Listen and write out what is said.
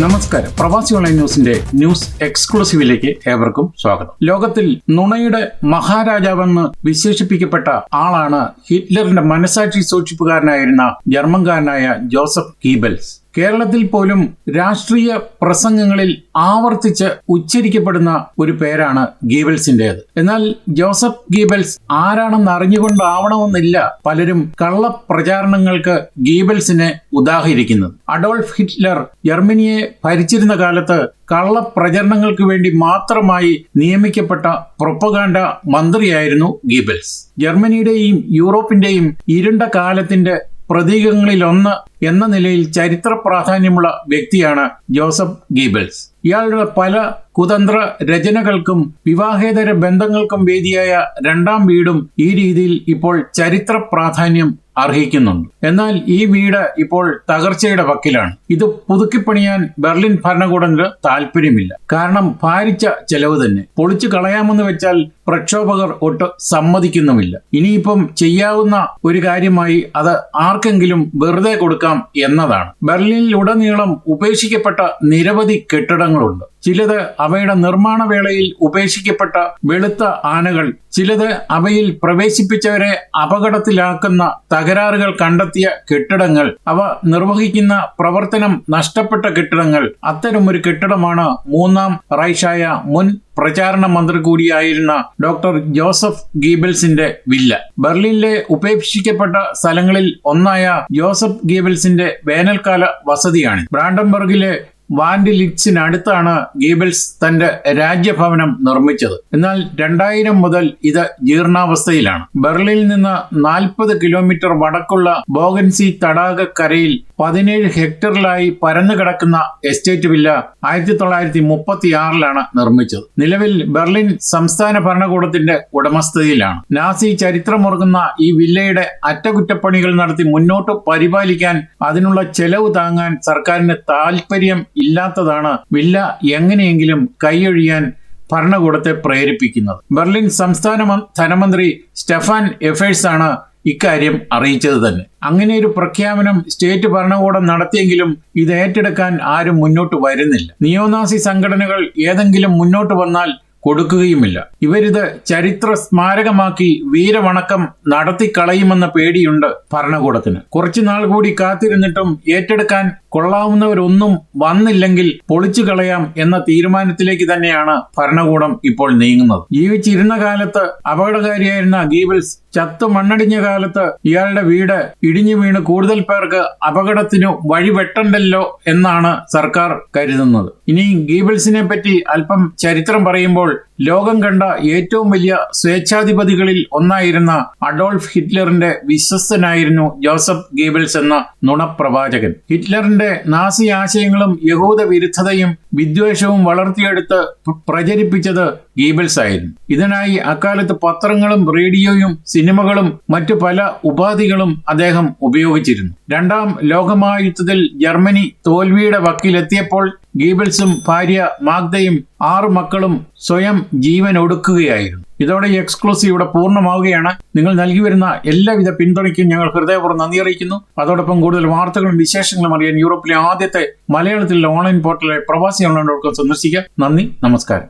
നമസ്കാരം. പ്രവാസി ഓൺലൈൻ ന്യൂസിന്റെ ന്യൂസ് എക്സ്ക്ലൂസീവിലേക്ക് ഏവർക്കും സ്വാഗതം. ലോകത്തിൽ നുണയുടെ മഹാരാജാവെന്ന് വിശേഷിപ്പിക്കപ്പെട്ട ആളാണ് ഹിറ്റ്ലറിന്റെ മനസാക്ഷി സൂക്ഷിപ്പുകാരനായിരുന്ന ജർമ്മൻകാരനായ ജോസഫ് ഗീബൽസ്. കേരളത്തിൽ പോലും രാഷ്ട്രീയ പ്രസംഗങ്ങളിൽ ആവർത്തിച്ച് ഉച്ചരിക്കപ്പെടുന്ന ഒരു പേരാണ് ഗീബൽസിന്റേത്. എന്നാൽ ജോസഫ് ഗീബൽസ് ആരാണെന്ന് അറിഞ്ഞുകൊണ്ടാവണമെന്നില്ല പലരും കള്ളപ്രചാരണങ്ങൾക്ക് ഗീബൽസിനെ ഉദാഹരിക്കുന്നത്. അഡോൾഫ് ഹിറ്റ്ലർ ജർമ്മനിയെ ഭരിച്ചിരുന്ന കാലത്ത് കള്ളപ്രചരണങ്ങൾക്ക് വേണ്ടി മാത്രമായി നിയമിക്കപ്പെട്ട പ്രൊപ്പഗാൻഡ മന്ത്രിയായിരുന്നു ഗീബൽസ്. ജർമ്മനിയുടെയും യൂറോപ്പിന്റെയും ഇരുണ്ട കാലത്തിന്റെ പ്രതീകങ്ങളിലൊന്ന് എന്ന നിലയിൽ ചരിത്ര പ്രാധാന്യമുള്ള വ്യക്തിയാണ് ജോസഫ് ഗീബൽസ്. ഇയാളുടെ പല കുതന്ത്ര രചനകൾക്കും വിവാഹേതര ബന്ധങ്ങൾക്കും വേദിയായ രണ്ടാം വീടും ഈ രീതിയിൽ ഇപ്പോൾ ചരിത്ര പ്രാധാന്യം അർഹിക്കുന്നുണ്ട്. എന്നാൽ ഈ വീട് ഇപ്പോൾ തകർച്ചയുടെ വക്കിലാണ്. ഇത് പുതുക്കിപ്പണിയാൻ ബെർലിൻ ഭരണകൂടത്തിന് താല്പര്യമില്ല കാരണം ഭാരിച്ച ചെലവ് തന്നെ. പൊളിച്ചു കളയാമെന്ന് വെച്ചാൽ പ്രക്ഷോഭകർ ഒട്ട് സമ്മതിക്കുന്നുമില്ല. ഇനിയിപ്പം ചെയ്യാവുന്ന ഒരു കാര്യമായി അത് ആർക്കെങ്കിലും വെറുതെ കൊടുക്കാം എന്നതാണ്. ബെർലിനിലുടനീളം ഉപേക്ഷിക്കപ്പെട്ട നിരവധി കെട്ടിടങ്ങളുണ്ട്. ചിലത് അവയുടെ നിർമ്മാണ വേളയിൽ ഉപേക്ഷിക്കപ്പെട്ട വെളുത്ത ആനകൾ ചിലത് അവയിൽ പ്രവേശിപ്പിച്ചവരെ അപകടത്തിലാക്കുന്ന തകരാറുകൾ കണ്ടെത്തിയ കെട്ടിടങ്ങൾ അവ നിർവഹിക്കുന്ന പ്രവർത്തനം നഷ്ടപ്പെട്ട കെട്ടിടങ്ങൾ. അത്തരമൊരു കെട്ടിടമാണ് മൂന്നാം റൈഷായ മുൻ പ്രചാരണ മന്ത്രി കൂടിയായിരുന്ന ഡോക്ടർ ജോസഫ് ഗീബൽസിന്റെ വില്ല. ബെർലിനിലെ ഉപേക്ഷിക്കപ്പെട്ട സ്ഥലങ്ങളിൽ ഒന്നായ ജോസഫ് ഗീബൽസിന്റെ വേനൽക്കാല വസതിയാണ് ബ്രാൻഡംബർഗിലെ വാൻഡ് അടുത്താണ് ഗീബൽസ് തന്റെ രാജ്യഭവനം നിർമ്മിച്ചത്. എന്നാൽ രണ്ടായിരം മുതൽ ഇത് ജീർണാവസ്ഥയിലാണ്. ബെർലിനിൽ നിന്ന് നാൽപ്പത് കിലോമീറ്റർ വടക്കുള്ള ബോഗൻസി തടാകക്കരയിൽ പതിനേഴ് ഹെക്ടറിലായി പരന്നു കിടക്കുന്ന എസ്റ്റേറ്റ് വില്ല ആയിരത്തി തൊള്ളായിരത്തി മുപ്പത്തി ആറിലാണ് നിർമ്മിച്ചത്. നിലവിൽ ബെർലിൻ സംസ്ഥാന ഭരണകൂടത്തിന്റെ ഉടമസ്ഥതയിലാണ്. നാസി ചരിത്രമുറങ്ങുന്ന ഈ വില്ലയുടെ അറ്റകുറ്റപ്പണികൾ നടത്തി മുന്നോട്ട് പരിപാലിക്കാൻ അതിനുള്ള ചെലവ് താങ്ങാൻ സർക്കാരിന് താൽപര്യം ഇല്ലാത്തതാണ് വില്ല എങ്ങനെയെങ്കിലും കൈയൊഴിയാൻ ഭരണകൂടത്തെ പ്രേരിപ്പിക്കുന്നത്. ബെർലിൻ സംസ്ഥാന ധനമന്ത്രി സ്റ്റെഫാൻ എഫേഴ്സ് ആണ് ഇക്കാര്യം അറിയിച്ചത് തന്നെ. അങ്ങനെ ഒരു പ്രഖ്യാപനം സ്റ്റേറ്റ് ഭരണകൂടം നടത്തിയെങ്കിലും ഇത് ഏറ്റെടുക്കാൻ ആരും മുന്നോട്ട് വരുന്നില്ല. നിയോനാസി സംഘടനകൾ ഏതെങ്കിലും മുന്നോട്ട് വന്നാൽ കൊടുക്കുകയുമില്ല. ഇവരിത് ചരിത്ര സ്മാരകമാക്കി വീരവണക്കം നടത്തിക്കളയുമെന്ന പേടിയുണ്ട് ഭരണകൂടത്തിന്. കുറച്ചു നാൾ കൂടി കാത്തിരുന്നിട്ടും ഏറ്റെടുക്കാൻ കൊള്ളാവുന്നവരൊന്നും വന്നില്ലെങ്കിൽ പൊളിച്ചു കളയാം എന്ന തീരുമാനത്തിലേക്ക് തന്നെയാണ് ഭരണകൂടം ഇപ്പോൾ നീങ്ങുന്നത്. ജീവിച്ചിരുന്ന കാലത്ത് അപകടകാരിയായിരുന്ന ഗീബിൾസ് ചത്തു മണ്ണടിഞ്ഞ കാലത്ത് ഇയാളുടെ വീട് ഇടിഞ്ഞു വീണ് കൂടുതൽ പേർക്ക് അപകടത്തിനു വഴിവെട്ടണ്ടല്ലോ എന്നാണ് സർക്കാർ കരുതുന്നത്. ഇനി ഗീബിൾസിനെ പറ്റി അല്പം ചരിത്രം പറയുമ്പോൾ ലോകം കണ്ട ഏറ്റവും വലിയ സ്വേച്ഛാധിപതികളിൽ ഒന്നായിരുന്ന അഡോൾഫ് ഹിറ്റ്ലറിന്റെ വിശ്വസ്തനായിരുന്നു ജോസഫ് ഗീബിൾസ് എന്ന നുണപ്രവാചകൻ. ഹിറ്റ്ലറിന്റെ നാസി ആശയങ്ങളും യഹൂദ വിരുദ്ധതയും വിദ്വേഷവും വളർത്തിയെടുത്ത് പ്രചരിപ്പിച്ചത് ഗീബിൾസ് ആയിരുന്നു. ഇതിനായി അക്കാലത്ത് പത്രങ്ങളും റേഡിയോയും സിനിമകളും മറ്റു പല ഉപാധികളും അദ്ദേഹം ഉപയോഗിച്ചിരുന്നു. രണ്ടാം ലോകമഹായുദ്ധത്തിൽ ജർമ്മനി തോൽവിയുടെ വക്കിലെത്തിയപ്പോൾ ഗീബിൾസും ഭാര്യ മാഗ്ദയും ആറു മക്കളും സ്വയം ജീവൻ ഒടുക്കുകയായിരുന്നു. ഇതോടെ ഈ എക്സ്ക്ലൂസീവ് ഇവിടെ പൂർണമാവുകയാണ്. നിങ്ങൾ നൽകി വരുന്ന എല്ലാവിധ പിന്തുണയ്ക്കും ഞങ്ങൾ ഹൃദയപൂർവം നന്ദി അറിയിക്കുന്നു. അതോടൊപ്പം കൂടുതൽ വാർത്തകളും വിശേഷങ്ങളും അറിയാൻ യൂറോപ്പിലെ ആദ്യത്തെ മലയാളത്തിലുള്ള ഓൺലൈൻ പോർട്ടലായ പ്രവാസി ഓൺലൈൻ ഡോട്ട് കോം സന്ദർശിക്കുക. നന്ദി നമസ്കാരം.